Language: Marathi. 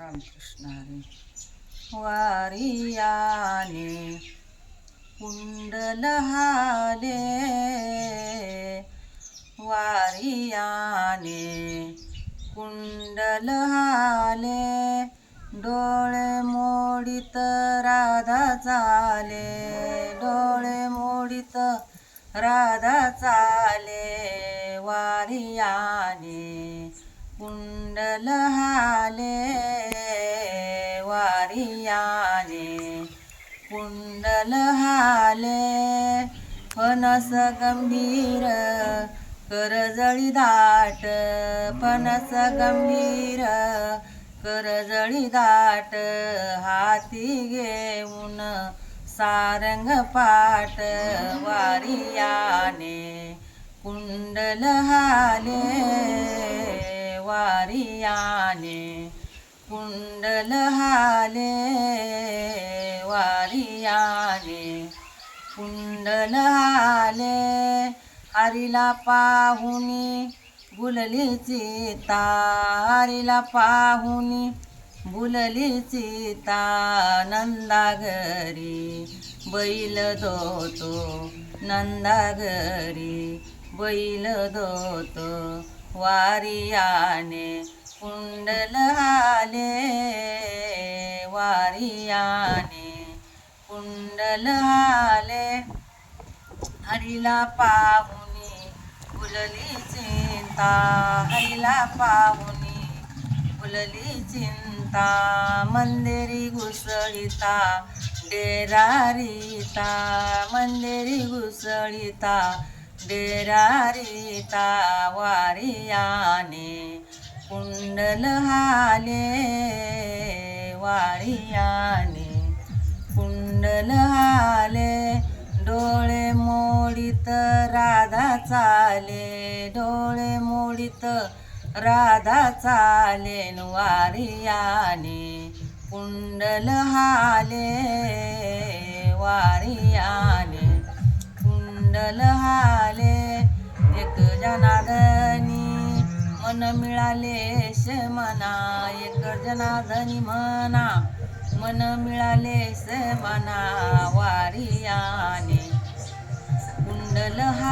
रामकृष्ण वारियाने कुंडलहाले वारियाने कुंडलहाले डोळे मोडित राधा चाले. डोळे मोडित राधा चाले. वारियाने कुंडलहाले वारियाने कुंडल फणस गंभीर करजळी दाट फणस गंभीर करजळी दाट हाती घेऊन सारंग पाट वारियाने कुंडलहाले वारियाने कुंडल हाले वारियाने कुंडल हाले हरीला पाहुनी बुलली चिता हरीला पाहुनी बुलली चिता नंदा घरी. बैल दोतो नंदा घरी. बैल दोतो वारियाने कुंडल हाले वारियाने कुंडल हाले हरीला पाहुनी फुलली चिंता हरीला पाहुनी फुलली चिंता मंदिरी घुसळीता डेरारीता मंदिरी घुसळीता डेरारीता वारियाने कुंडल हाले वारियाने कुंडल हाले डोळे मोडीत राधा चाले. डोळे मोडीत राधा चाले वारियाने कुंडल हाले वारियाने कुंडल हाले एक जनादर मन मिळाले मना एक जनार्दनी म्हणा मन मिळाले मना वारियाने कुंडल हा